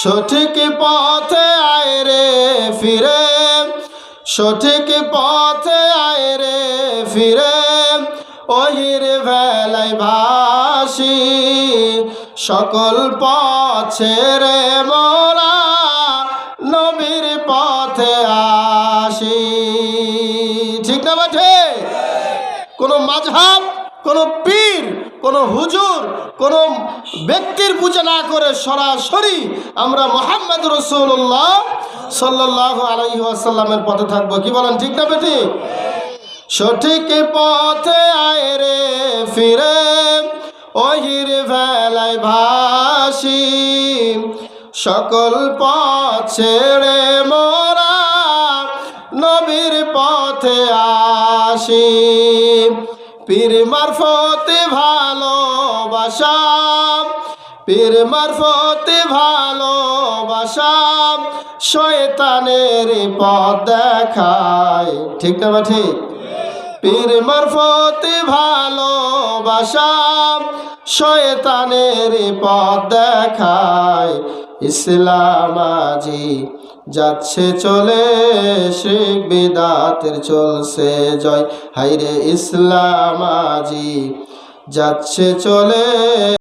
সঠিক পথে আয় রে ফিরে, সঠিক পথে আয় রে ফিরে ওহির ভেলায় ভাসি, সকল পথে রে মোরা নবীর পথে আসি। ঠিক না বাঠে? কোনো মাঝহাব, কোনো কোনো হুজুর, কোনো ব্যক্তির পূজা না করে সরাসরি আমরা মোহাম্মদ রসুল্লাহ সাল্লাহ আলাইহি আসাল্লামের পথে থাকব। কি বলেন, ঠিক না বেটি? সঠিক পথে আয় রে ফিরে ওহির ভেলায় ভাসি। সকল পথ ছেড়ে মোরা নবীর পথে আসি। পীর মারফতে ভালোবাসা পীর মারফতে ভালোবাসা শয়তানের পথ দেখায়। ঠিক না বা ঠিক? পীর মারফতে ভালোবাসা শয়তানের পথ দেখায়। ইসলাম আজি যাচ্ছে চলে শেখ বেদাতের চলছে জয়। হাইরে ইসলাম আজি যাচ্ছে চলে